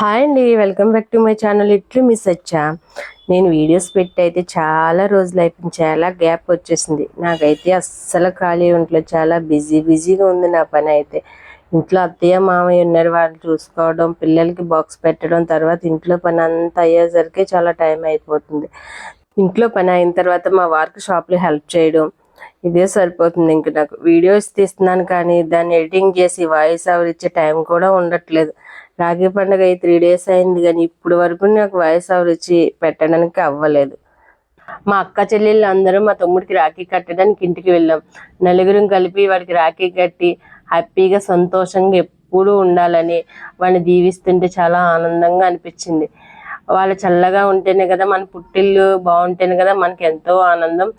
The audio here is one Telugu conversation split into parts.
హాయ్ అండి welcome back to my channel ఇట్లు మిస్ వచ్చా నేను వీడియోస్ పెట్టి అయితే చాలా రోజులు అయిపోయింది చాలా గ్యాప్ వచ్చేసింది. నాకైతే అస్సలు ఖాళీ ఉండలేదు చాలా బిజీ బిజీగా ఉంది నా పని అయితే. ఇంట్లో అత్తయ్య మామయ్య ఉన్నారు వాళ్ళు చూసుకోవడం పిల్లలకి బాక్స్ పెట్టడం తర్వాత ఇంట్లో పని అంతా అయ్యేసరికి చాలా టైం అయిపోతుంది. ఇంట్లో పని అయిన తర్వాత మా వారికి షాప్లో హెల్ప్ చేయడం ఇదే సరిపోతుంది ఇంక నాకు. వీడియోస్ తీస్తున్నాను కానీ దాన్ని ఎడిటింగ్ చేసి వాయిస్ ఓవర్ ఇచ్చే టైం కూడా ఉండట్లేదు. రాఖీ పండుగ అయి త్రీ డేస్ అయింది కానీ ఇప్పుడు వరకు నాకు వాయిస్ ఓవర్ ఇచ్చి పెట్టడానికి అవ్వలేదు. మా అక్క చెల్లెళ్ళు అందరూ మా తమ్ముడికి రాఖీ కట్టడానికి ఇంటికి వెళ్ళాం. నలుగురం కలిపి వాడికి రాఖీ కట్టి హ్యాపీగా సంతోషంగా ఎప్పుడూ ఉండాలని వాడిని దీవిస్తుంటే చాలా ఆనందంగా అనిపించింది. వాళ్ళు చల్లగా ఉంటేనే కదా మన పుట్టిల్లు బాగుంటేనే కదా మనకి ఎంతో ఆనందం.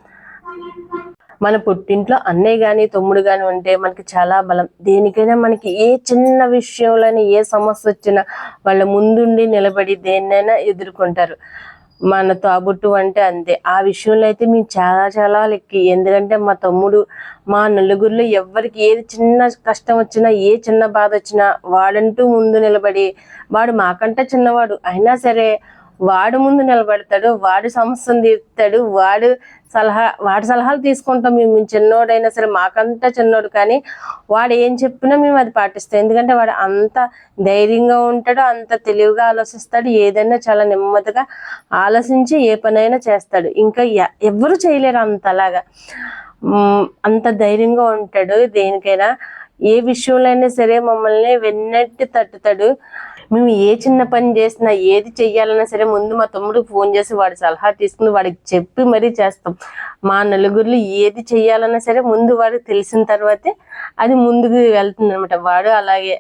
మన పుట్టింట్లో అన్నయ్య కానీ తమ్ముడు కానీ ఉంటే మనకి చాలా బలం. దేనికైనా మనకి ఏ చిన్న విషయంలోనే ఏ సమస్య వచ్చినా వాళ్ళ ముందుండి నిలబడి దేన్నైనా ఎదుర్కొంటారు. మన తాబుట్టు అంటే అంతే. ఆ విషయంలో అయితే మేము చాలా చాలా లెక్కి. ఎందుకంటే మా తమ్ముడు మా నలుగురిలో ఎవరికి ఏది చిన్న కష్టం వచ్చినా ఏ చిన్న బాధ వచ్చినా వాడంటూ ముందు నిలబడి వాడు మాకంటే చిన్నవాడు. అయినా సరే వాడు ముందు నిలబడతాడు వాడు సమస్యను తీర్తాడు వాడు సలహా వాడి సలహాలు తీసుకుంటాం మేము చిన్నోడైనా సరే మాకంతా చిన్నోడు కానీ వాడు ఏం చెప్పినా మేము అది పాటిస్తాం. ఎందుకంటే వాడు అంత ధైర్యంగా ఉంటాడు అంత తెలివిగా ఆలోచిస్తాడు ఏదైనా చాలా నెమ్మదిగా ఆలోచించి ఏ పనైనా చేస్తాడు. ఇంకా ఎ- ఎవ్వరు చేయలేరు అంతలాగా. అంత ధైర్యంగా ఉంటాడు దేనికైనా. ఏ విషయంలో అయినా సరే మమ్మల్ని వెన్నట్టి తట్టుతాడు. మేము ఏ చిన్న పని చేసినా ఏది చెయ్యాలన్నా సరే ముందు మా తమ్ముడికి ఫోన్ చేసి వాడి సలహా తీసుకుని వాడికి చెప్పి మరీ చేస్తాం. మా నలుగురిలో ఏది చెయ్యాలన్నా సరే ముందు వాడికి తెలిసిన తర్వాతే అది ముందుకు వెళ్తుంది అనమాట వాడు అలాగే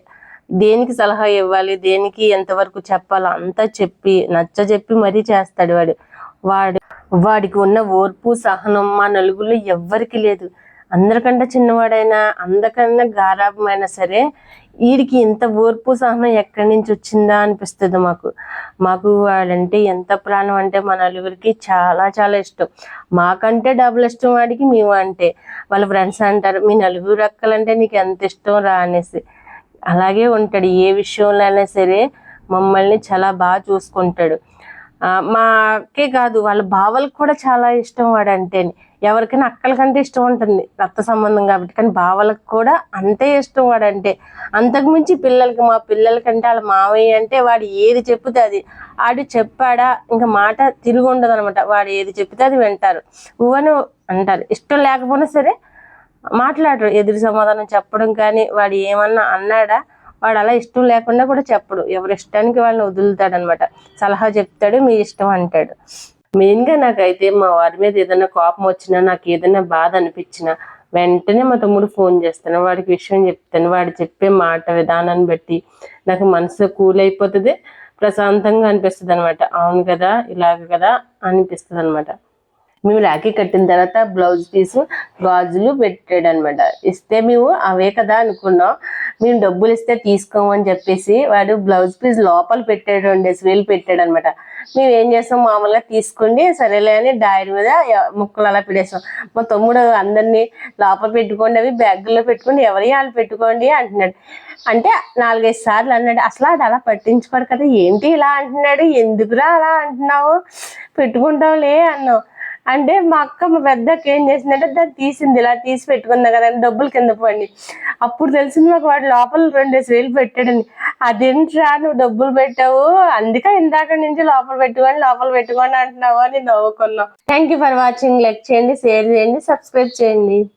దేనికి సలహా ఇవ్వాలి దేనికి ఎంతవరకు చెప్పాలో అంతా చెప్పి నచ్చ చెప్పి మరీ చేస్తాడు వాడు. వాడు వాడికి ఉన్న ఓర్పు సహనం మా నలుగురిలో ఎవ్వరికి లేదు. అందరికంటే చిన్నవాడైనా అందరికన్నా గారాభమైనా సరే వీడికి ఇంత ఓర్పు సహనం ఎక్కడి నుంచి వచ్చిందా అనిపిస్తుంది మాకు. మాకు వాడంటే ఎంత ప్రాణం అంటే మా నలుగురికి చాలా చాలా ఇష్టం. మాకంటే డబుల్ ఇష్టం వాడికి మేము అంటే. వాళ్ళ ఫ్రెండ్స్ అంటారు మీ నలుగురు అక్కలంటే నీకు ఎంత ఇష్టం రా అనేసి. అలాగే ఉంటాడు ఏ విషయంలో అయినా సరే మమ్మల్ని చాలా బాగా చూసుకుంటాడు. మాకే కాదు వాళ్ళ బావలకు కూడా చాలా ఇష్టం వాడంటే. ఎవరికైనా అక్కల కంటే ఇష్టం ఉంటుంది రక్త సంబంధం కాబట్టి. కానీ బావలకు కూడా అంతే ఇష్టం వాడంటే. అంతకుమించి పిల్లలకి మా పిల్లలకంటే వాళ్ళ మావయ్య అంటే వాడు ఏది చెప్తే అది. ఆడు చెప్పాడా ఇంకా మాట తిరిగి ఉండదు అనమాట. వాడు ఏది చెప్తే అది వింటారు. ఊవను అంటారు. ఇష్టం లేకపోయినా సరే మాట్లాడరు. ఎదురు సమాధానం చెప్పడం కానీ వాడు ఏమన్నా అన్నాడా వాడు అలా ఇష్టం లేకుండా కూడా చెప్పడు. ఎవరి ఇష్టానికి వాళ్ళని వదులుతాడు అనమాట సలహా చెప్తాడు మీ ఇష్టం అంటాడు. మెయిన్గా నాకైతే మా వారి మీద ఏదైనా కోపం వచ్చినా నాకు ఏదైనా బాధ అనిపించినా వెంటనే మా తమ్ముడు ఫోన్ చేస్తాను వాడికి విషయం చెప్తాను. వాడు చెప్పే మాట విధానాన్ని బట్టి నాకు మనసు కూల్ అయిపోతుంది ప్రశాంతంగా అనిపిస్తుంది అనమాట అవును కదా ఇలాగ కదా అనిపిస్తుంది అనమాట మేము రాఖీ కట్టిన తర్వాత బ్లౌజ్ పీసు గాజులు పెట్టాడు అనమాట ఇస్తే మేము అవే కదా అనుకున్నాం. మేము డబ్బులు ఇస్తే తీసుకోమని చెప్పేసి వాడు బ్లౌజ్ పీస్ లోపల పెట్టాడు రెండేసి వేలు పెట్టాడు అనమాట. మేము ఏం చేస్తాం? మామూలుగా తీసుకోండి సరేలే అని డైరీ మీద ముక్కలు అలా పెట్టేస్తాం మా తమ్ముడు అందరినీ లోపల పెట్టుకోండి అవి బ్యాగుల్లో పెట్టుకోండి ఎవరి వాళ్ళు పెట్టుకోండి అంటున్నాడు. అంటే నాలుగైదు సార్లు అన్నాడు అసలు అది అలా పట్టించుకోడు కదా ఏంటి ఇలా అంటున్నాడు? ఎందుకురా అలా అంటున్నావు? పెట్టుకుంటావులే అన్నావు. అంటే మా అక్క మా పెద్దక్క ఏం చేసిందంటే దాన్ని తీసింది ఇలా తీసి పెట్టుకుందా కదా అని డబ్బులు కింద పడి అప్పుడు తెలిసింది మాకు వాడు లోపల రెండేసి వేలు పెట్టాడని అదేంట్రా నువ్వు డబ్బులు పెట్టావు? అందుకే ఇందాక నుంచి లోపల పెట్టుకొని లోపల పెట్టుకొని అంటున్నావు అని నవ్వుకున్నావు thank you for watching like చేయండి షేర్ చేయండి సబ్స్క్రైబ్ చేయండి.